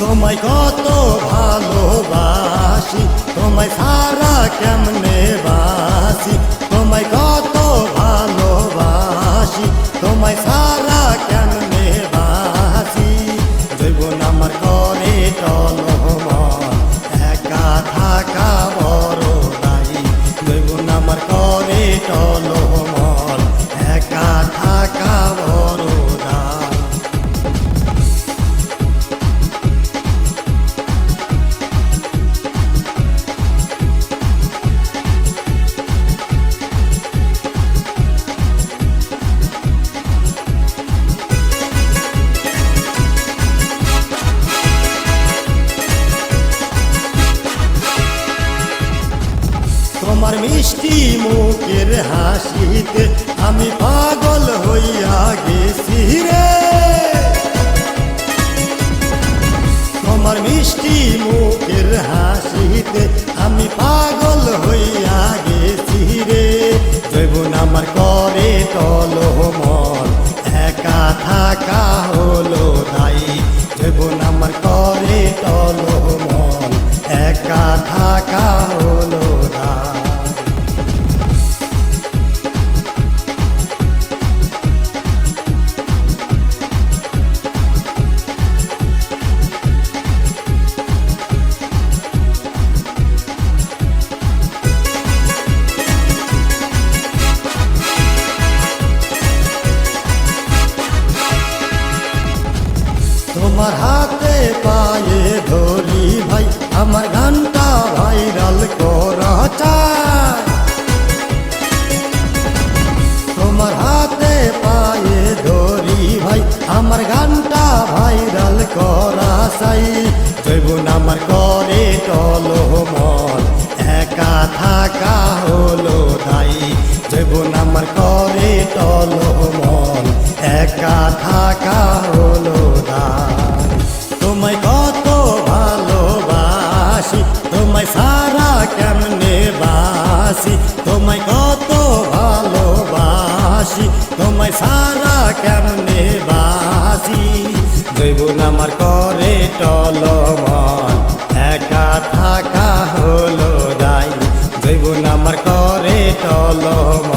তোমায় কত ভালোবাসি, তোমায় সারা কেমনে বাসি? তোমায় কত ভালোবাসি, তোমায় সারা কেমনে বাসি? জীবন আমার করে চলো। তোমার মিষ্টি মুখের হাসিতে আমি পাগল হইয়া গেছি রে। তোমার মিষ্টি মুখের হাসিতে আমি পাগল হইয়া গেছি রে। জীবন আমার করে টল মন একা থাকা হলো দায়ী। জীবন আমার করে টল মন একা থাকা তোমার হাতে পায়ে ধরি ভাই, আমার গানটা ভাইরাল করা চাই। তোমার হাতে পায়ে ধরি ভাই, আমার গানটা ভাইরাল করা চাই। জীবন আমার করে টল মন, একা থাকা হলো দায়ী। জীবন আমার করে টল মন, একা থাকা হলো দায়ী। তোমায় সারা কেমনে বাসি জীবন আমার করে টলমন একা থাকা হলো দায়ী। জীবন আমার করে টলমন